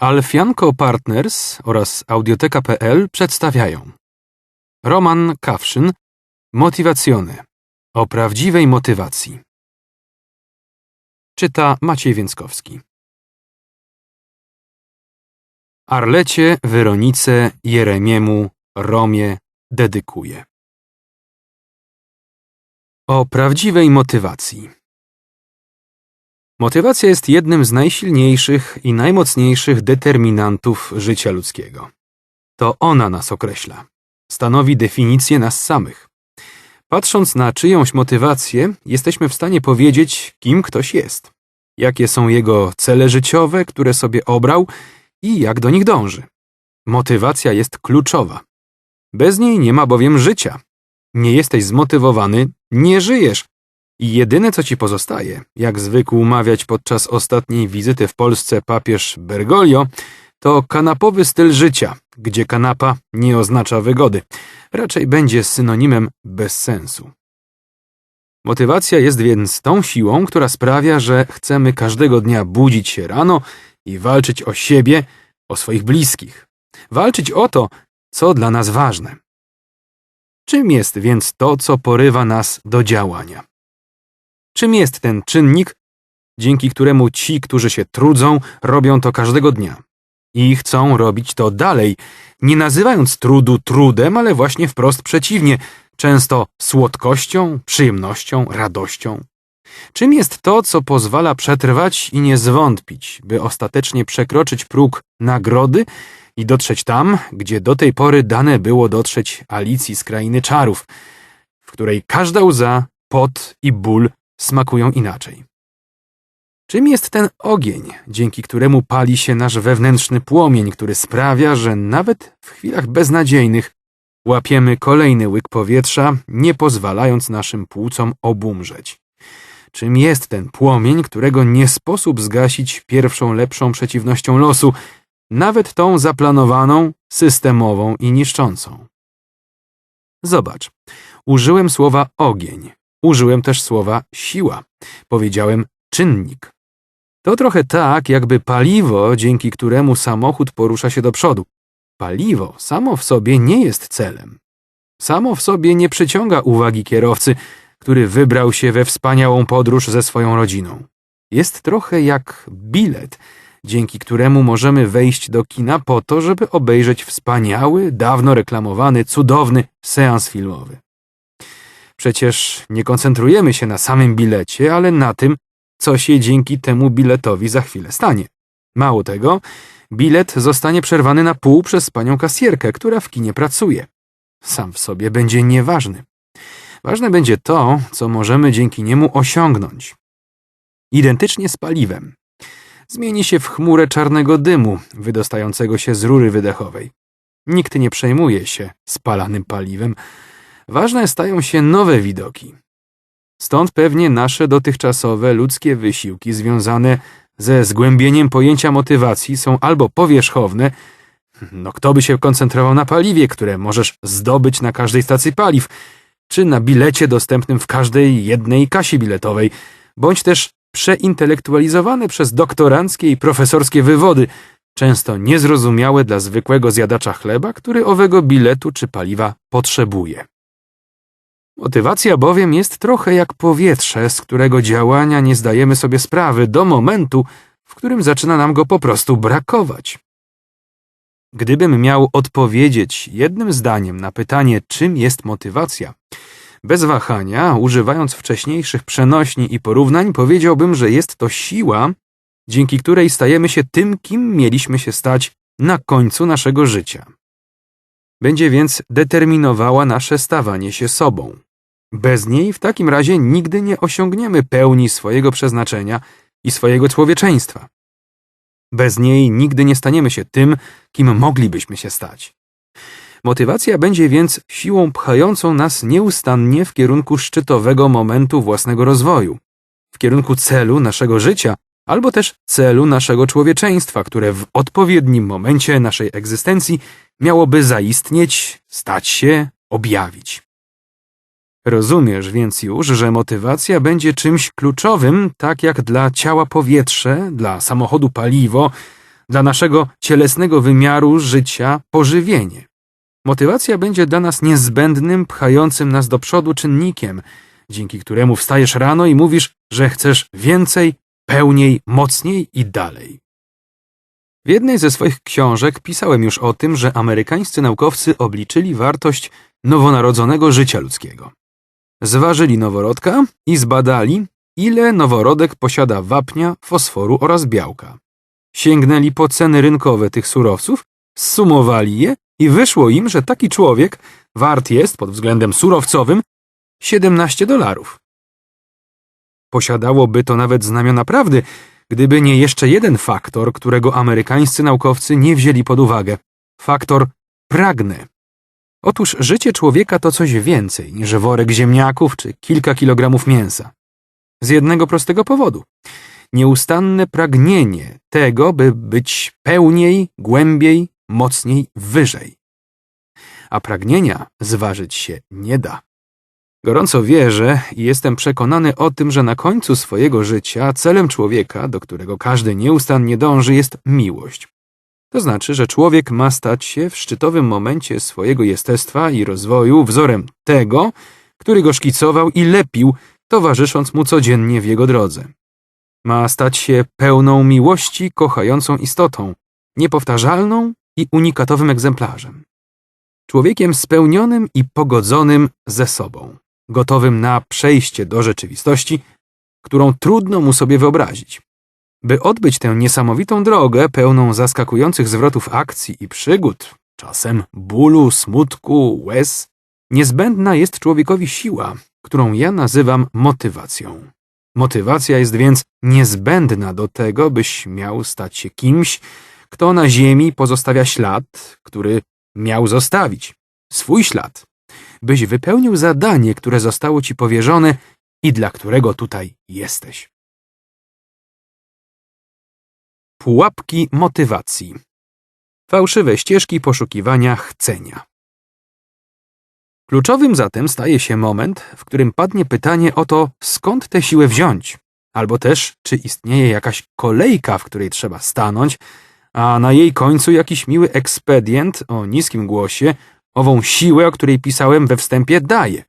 Alfianco Partners oraz Audioteka.pl przedstawiają Roman Kawszyn Motywacjony o prawdziwej motywacji. Czyta Maciej Więckowski. Arlecie, Weronice, Jeremiemu, Romie dedykuję. O prawdziwej motywacji. Motywacja jest jednym z najsilniejszych i najmocniejszych determinantów życia ludzkiego. To ona nas określa. Stanowi definicję nas samych. Patrząc na czyjąś motywację, jesteśmy w stanie powiedzieć, kim ktoś jest, jakie są jego cele życiowe, które sobie obrał i jak do nich dąży. Motywacja jest kluczowa. Bez niej nie ma bowiem życia. Nie jesteś zmotywowany, nie żyjesz, i jedyne, co ci pozostaje, jak zwykł mawiać podczas ostatniej wizyty w Polsce papież Bergoglio, to kanapowy styl życia, gdzie kanapa nie oznacza wygody, raczej będzie synonimem bezsensu. Motywacja jest więc tą siłą, która sprawia, że chcemy każdego dnia budzić się rano i walczyć o siebie, o swoich bliskich. Walczyć o to, co dla nas ważne. Czym jest więc to, co porywa nas do działania? Czym jest ten czynnik, dzięki któremu ci, którzy się trudzą, robią to każdego dnia? I chcą robić to dalej, nie nazywając trudu trudem, ale właśnie wprost przeciwnie, często słodkością, przyjemnością, radością. Czym jest to, co pozwala przetrwać i nie zwątpić, by ostatecznie przekroczyć próg nagrody i dotrzeć tam, gdzie do tej pory dane było dotrzeć Alicji z krainy czarów, w której każda łza, pot i ból smakują inaczej. Czym jest ten ogień, dzięki któremu pali się nasz wewnętrzny płomień, który sprawia, że nawet w chwilach beznadziejnych łapiemy kolejny łyk powietrza, nie pozwalając naszym płucom obumrzeć? Czym jest ten płomień, którego nie sposób zgasić pierwszą lepszą przeciwnością losu, nawet tą zaplanowaną, systemową i niszczącą? Zobacz, użyłem słowa ogień, Użyłem też słowa siła. Powiedziałem czynnik. To trochę tak, jakby paliwo, dzięki któremu samochód porusza się do przodu. Paliwo samo w sobie nie jest celem. Samo w sobie nie przyciąga uwagi kierowcy, który wybrał się we wspaniałą podróż ze swoją rodziną. Jest trochę jak bilet, dzięki któremu możemy wejść do kina po to, żeby obejrzeć wspaniały, dawno reklamowany, cudowny seans filmowy. Przecież nie koncentrujemy się na samym bilecie, ale na tym, co się dzięki temu biletowi za chwilę stanie. Mało tego, bilet zostanie przerwany na pół przez panią kasjerkę, która w kinie pracuje. Sam w sobie będzie nieważny. Ważne będzie to, co możemy dzięki niemu osiągnąć. Identycznie z paliwem. Zmieni się w chmurę czarnego dymu wydostającego się z rury wydechowej. Nikt nie przejmuje się spalanym paliwem, ważne stają się nowe widoki. Stąd pewnie nasze dotychczasowe ludzkie wysiłki związane ze zgłębieniem pojęcia motywacji są albo powierzchowne, no kto by się koncentrował na paliwie, które możesz zdobyć na każdej stacji paliw, czy na bilecie dostępnym w każdej jednej kasie biletowej, bądź też przeintelektualizowane przez doktoranckie i profesorskie wywody, często niezrozumiałe dla zwykłego zjadacza chleba, który owego biletu czy paliwa potrzebuje. Motywacja bowiem jest trochę jak powietrze, z którego działania nie zdajemy sobie sprawy do momentu, w którym zaczyna nam go po prostu brakować. Gdybym miał odpowiedzieć jednym zdaniem na pytanie, czym jest motywacja, bez wahania, używając wcześniejszych przenośni i porównań, powiedziałbym, że jest to siła, dzięki której stajemy się tym, kim mieliśmy się stać na końcu naszego życia. Będzie więc determinowała nasze stawanie się sobą. Bez niej w takim razie nigdy nie osiągniemy pełni swojego przeznaczenia i swojego człowieczeństwa. Bez niej nigdy nie staniemy się tym, kim moglibyśmy się stać. Motywacja będzie więc siłą pchającą nas nieustannie w kierunku szczytowego momentu własnego rozwoju, w kierunku celu naszego życia, albo też celu naszego człowieczeństwa, które w odpowiednim momencie naszej egzystencji miałoby zaistnieć, stać się, objawić. Rozumiesz więc już, że motywacja będzie czymś kluczowym, tak jak dla ciała powietrze, dla samochodu paliwo, dla naszego cielesnego wymiaru życia pożywienie. Motywacja będzie dla nas niezbędnym, pchającym nas do przodu czynnikiem, dzięki któremu wstajesz rano i mówisz, że chcesz więcej, pełniej, mocniej i dalej. W jednej ze swoich książek pisałem już o tym, że amerykańscy naukowcy obliczyli wartość nowonarodzonego życia ludzkiego. Zważyli noworodka i zbadali, ile noworodek posiada wapnia, fosforu oraz białka. Sięgnęli po ceny rynkowe tych surowców, zsumowali je i wyszło im, że taki człowiek wart jest pod względem surowcowym 17 dolarów. Posiadałoby to nawet znamiona prawdy, gdyby nie jeszcze jeden faktor, którego amerykańscy naukowcy nie wzięli pod uwagę faktor pragnę. Otóż życie człowieka to coś więcej niż worek ziemniaków czy kilka kilogramów mięsa. Z jednego prostego powodu. Nieustanne pragnienie tego, by być pełniej, głębiej, mocniej, wyżej. A pragnienia zważyć się nie da. Gorąco wierzę i jestem przekonany o tym, że na końcu swojego życia celem człowieka, do którego każdy nieustannie dąży, jest miłość. To znaczy, że człowiek ma stać się w szczytowym momencie swojego jestestwa i rozwoju wzorem tego, który go szkicował i lepił, towarzysząc mu codziennie w jego drodze. Ma stać się pełną miłości, kochającą istotą, niepowtarzalną i unikatowym egzemplarzem. Człowiekiem spełnionym i pogodzonym ze sobą, gotowym na przejście do rzeczywistości, którą trudno mu sobie wyobrazić. By odbyć tę niesamowitą drogę, pełną zaskakujących zwrotów akcji i przygód, czasem bólu, smutku, łez, niezbędna jest człowiekowi siła, którą ja nazywam motywacją. Motywacja jest więc niezbędna do tego, byś miał stać się kimś, kto na ziemi pozostawia ślad, który miał zostawić, swój ślad, byś wypełnił zadanie, które zostało ci powierzone i dla którego tutaj jesteś. Pułapki motywacji. Fałszywe ścieżki poszukiwania chcenia. Kluczowym zatem staje się moment, w którym padnie pytanie o to, skąd tę siłę wziąć, albo też, czy istnieje jakaś kolejka, w której trzeba stanąć, a na jej końcu jakiś miły ekspedient o niskim głosie ową siłę, o której pisałem we wstępie, daje.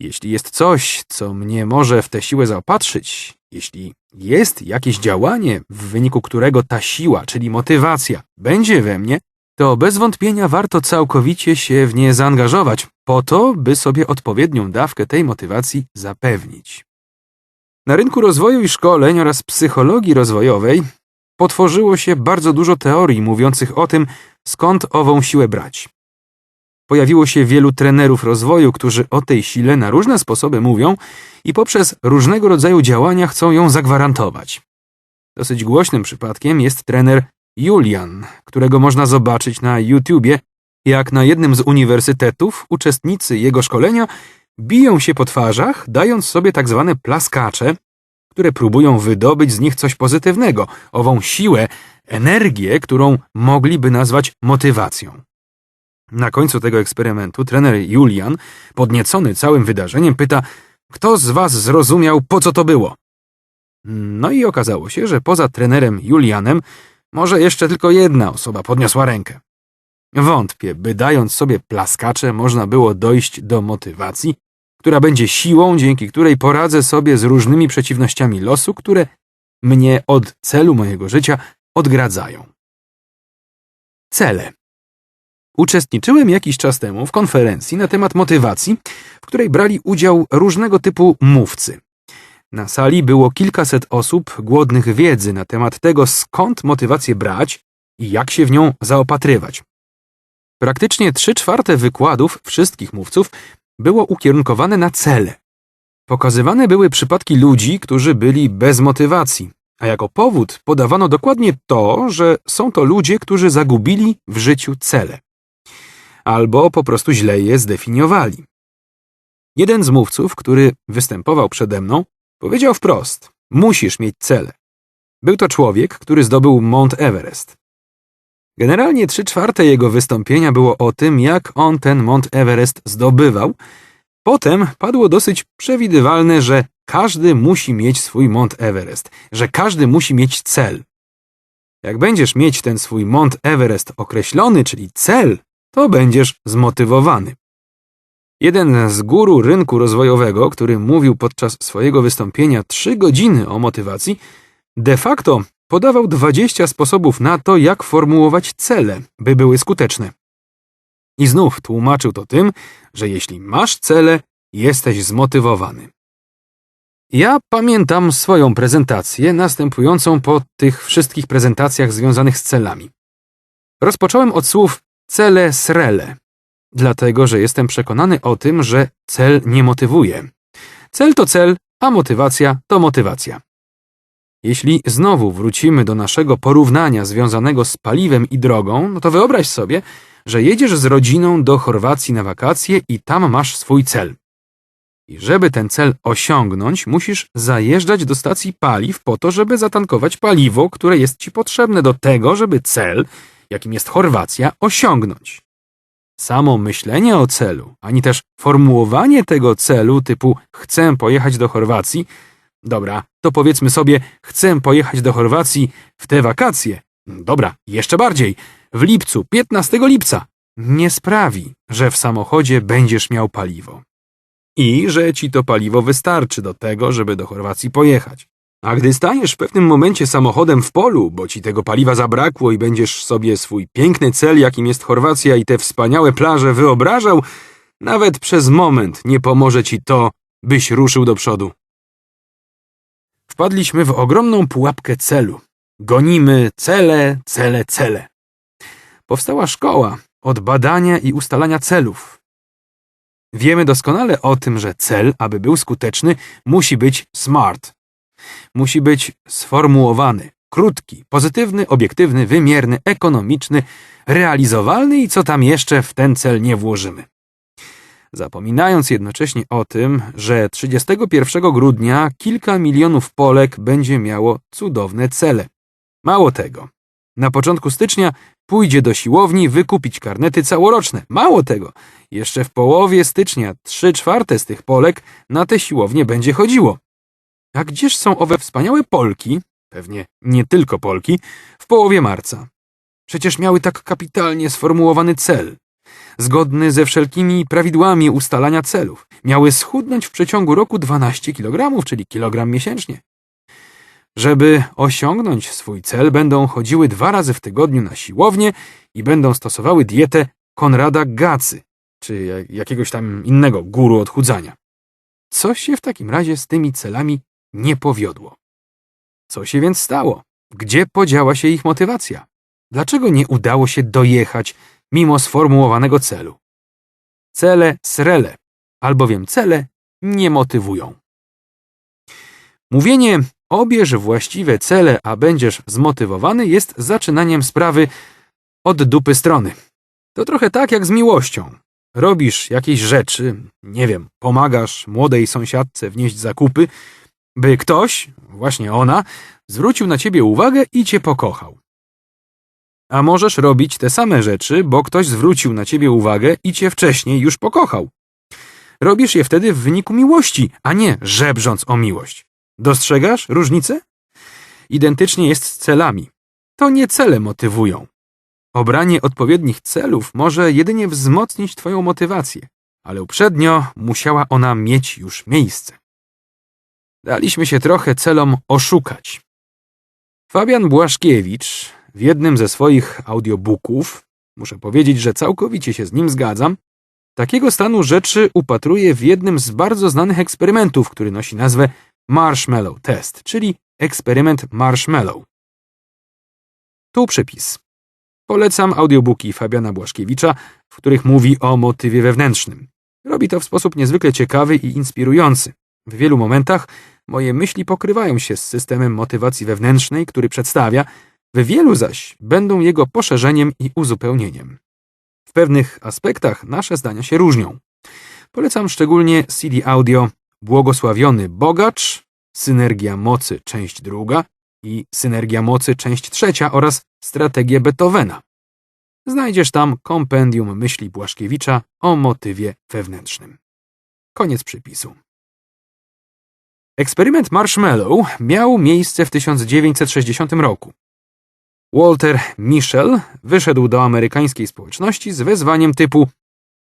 Jeśli jest coś, co mnie może w tę siłę zaopatrzyć, jeśli jest jakieś działanie, w wyniku którego ta siła, czyli motywacja, będzie we mnie, to bez wątpienia warto całkowicie się w nie zaangażować, po to, by sobie odpowiednią dawkę tej motywacji zapewnić. Na rynku rozwoju i szkoleń oraz psychologii rozwojowej potworzyło się bardzo dużo teorii mówiących o tym, skąd ową siłę brać. Pojawiło się wielu trenerów rozwoju, którzy o tej sile na różne sposoby mówią i poprzez różnego rodzaju działania chcą ją zagwarantować. Dosyć głośnym przypadkiem jest trener Julian, którego można zobaczyć na YouTubie, jak na jednym z uniwersytetów uczestnicy jego szkolenia biją się po twarzach, dając sobie tak zwane plaskacze, które próbują wydobyć z nich coś pozytywnego, ową siłę, energię, którą mogliby nazwać motywacją. Na końcu tego eksperymentu trener Julian, podniecony całym wydarzeniem, pyta, kto z was zrozumiał, po co to było? No i okazało się, że poza trenerem Julianem może jeszcze tylko jedna osoba podniosła rękę. Wątpię, by dając sobie plaskacze można było dojść do motywacji, która będzie siłą, dzięki której poradzę sobie z różnymi przeciwnościami losu, które mnie od celu mojego życia odgradzają. Cele. Uczestniczyłem jakiś czas temu w konferencji na temat motywacji, w której brali udział różnego typu mówcy. Na sali było kilkaset osób głodnych wiedzy na temat tego, skąd motywację brać i jak się w nią zaopatrywać. Praktycznie trzy czwarte wykładów wszystkich mówców było ukierunkowane na cele. Pokazywane były przypadki ludzi, którzy byli bez motywacji, a jako powód podawano dokładnie to, że są to ludzie, którzy zagubili w życiu cele. Albo po prostu źle je zdefiniowali. Jeden z mówców, który występował przede mną, powiedział wprost: Musisz mieć cele. Był to człowiek, który zdobył Mount Everest. Generalnie trzy czwarte jego wystąpienia było o tym, jak on ten Mount Everest zdobywał. Potem padło dosyć przewidywalne, że każdy musi mieć swój Mount Everest, że każdy musi mieć cel. Jak będziesz mieć ten swój Mont Everest określony, czyli cel, to będziesz zmotywowany. Jeden z guru rynku rozwojowego, który mówił podczas swojego wystąpienia trzy godziny o motywacji, de facto podawał 20 sposobów na to, jak formułować cele, by były skuteczne. I znów tłumaczył to tym, że jeśli masz cele, jesteś zmotywowany. Ja pamiętam swoją prezentację następującą po tych wszystkich prezentacjach związanych z celami. Rozpocząłem od słów cele srele, dlatego że jestem przekonany o tym, że cel nie motywuje. Cel to cel, a motywacja to motywacja. Jeśli znowu wrócimy do naszego porównania związanego z paliwem i drogą, no to wyobraź sobie, że jedziesz z rodziną do Chorwacji na wakacje i tam masz swój cel. I żeby ten cel osiągnąć, musisz zajeżdżać do stacji paliw po to, żeby zatankować paliwo, które jest ci potrzebne do tego, żeby cel, jakim jest Chorwacja, osiągnąć. Samo myślenie o celu, ani też formułowanie tego celu typu chcę pojechać do Chorwacji, dobra, to powiedzmy sobie chcę pojechać do Chorwacji w te wakacje, dobra, jeszcze bardziej, w lipcu, 15 lipca, nie sprawi, że w samochodzie będziesz miał paliwo i że ci to paliwo wystarczy do tego, żeby do Chorwacji pojechać. A gdy staniesz w pewnym momencie samochodem w polu, bo ci tego paliwa zabrakło i będziesz sobie swój piękny cel, jakim jest Chorwacja i te wspaniałe plaże wyobrażał, nawet przez moment nie pomoże ci to, byś ruszył do przodu. Wpadliśmy w ogromną pułapkę celu. Gonimy cele, cele, cele. Powstała szkoła od badania i ustalania celów, Wiemy doskonale o tym, że cel, aby był skuteczny, musi być smart. Musi być sformułowany, krótki, pozytywny, obiektywny, wymierny, ekonomiczny, realizowalny i co tam jeszcze w ten cel nie włożymy. Zapominając jednocześnie o tym, że 31 grudnia kilka milionów Polek będzie miało cudowne cele. Mało tego, na początku stycznia pójdzie do siłowni wykupić karnety całoroczne. Mało tego, jeszcze w połowie stycznia trzy czwarte z tych Polek na te siłownie będzie chodziło. A gdzież są owe wspaniałe Polki, pewnie nie tylko Polki, w połowie marca? Przecież miały tak kapitalnie sformułowany cel, zgodny ze wszelkimi prawidłami ustalania celów. Miały schudnąć w przeciągu roku 12 kg, czyli kilogram miesięcznie. Żeby osiągnąć swój cel, będą chodziły dwa razy w tygodniu na siłownię i będą stosowały dietę Konrada Gacy, czy jakiegoś tam innego guru odchudzania. Co się w takim razie z tymi celami nie powiodło? Co się więc stało? Gdzie podziała się ich motywacja? Dlaczego nie udało się dojechać mimo sformułowanego celu? Cele srele, albowiem cele nie motywują. Mówienie obierz właściwe cele, a będziesz zmotywowany jest zaczynaniem sprawy od dupy strony. To trochę tak jak z miłością. Robisz jakieś rzeczy, nie wiem, pomagasz młodej sąsiadce wnieść zakupy, by ktoś, właśnie ona, zwrócił na ciebie uwagę i cię pokochał. A możesz robić te same rzeczy, bo ktoś zwrócił na ciebie uwagę i cię wcześniej już pokochał. Robisz je wtedy w wyniku miłości, a nie żebrząc o miłość. Dostrzegasz różnicę? Identycznie jest z celami. To nie cele motywują. Obranie odpowiednich celów może jedynie wzmocnić Twoją motywację, ale uprzednio musiała ona mieć już miejsce. Daliśmy się trochę celom oszukać. Fabian Błaszkiewicz w jednym ze swoich audiobooków, muszę powiedzieć, że całkowicie się z nim zgadzam, takiego stanu rzeczy upatruje w jednym z bardzo znanych eksperymentów, który nosi nazwę Marshmallow Test, czyli eksperyment Marshmallow. Tu przypis. Polecam audiobooki Fabiana Błaszkiewicza, w których mówi o motywie wewnętrznym. Robi to w sposób niezwykle ciekawy i inspirujący. W wielu momentach moje myśli pokrywają się z systemem motywacji wewnętrznej, który przedstawia, w wielu zaś będą jego poszerzeniem i uzupełnieniem. W pewnych aspektach nasze zdania się różnią. Polecam szczególnie CD Audio Błogosławiony Bogacz, Synergia Mocy, część druga i Synergia Mocy, część trzecia oraz Strategię Beethovena. Znajdziesz tam kompendium myśli Błaszkiewicza o motywie wewnętrznym. Koniec przypisu. Eksperyment Marshmallow miał miejsce w 1960 roku. Walter Michel wyszedł do amerykańskiej społeczności z wezwaniem typu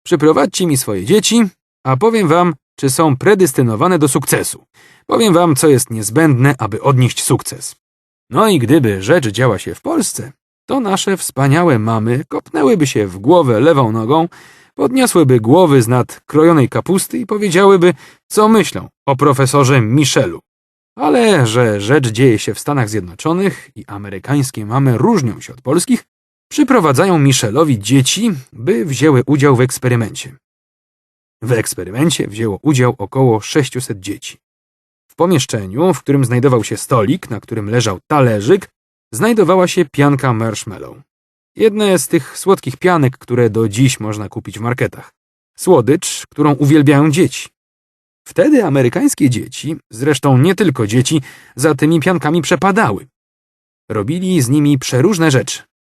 Przyprowadźcie mi swoje dzieci, a powiem wam, czy są predestynowane do sukcesu. Powiem wam, co jest niezbędne, aby odnieść sukces. No i gdyby rzecz działa się w Polsce, to nasze wspaniałe mamy kopnęłyby się w głowę lewą nogą, podniosłyby głowy z nad krojonej kapusty i powiedziałyby, co myślą o profesorze Michelu. Ale że rzecz dzieje się w Stanach Zjednoczonych i amerykańskie mamy różnią się od polskich, przyprowadzają Michelowi dzieci, by wzięły udział w eksperymencie. W eksperymencie wzięło udział około 600 dzieci. W pomieszczeniu, w którym znajdował się stolik, na którym leżał talerzyk, znajdowała się pianka marshmallow. Jedne z tych słodkich pianek, które do dziś można kupić w marketach. Słodycz, którą uwielbiają dzieci. Wtedy amerykańskie dzieci, zresztą nie tylko dzieci, za tymi piankami przepadały. Robili z nimi przeróżne rzeczy.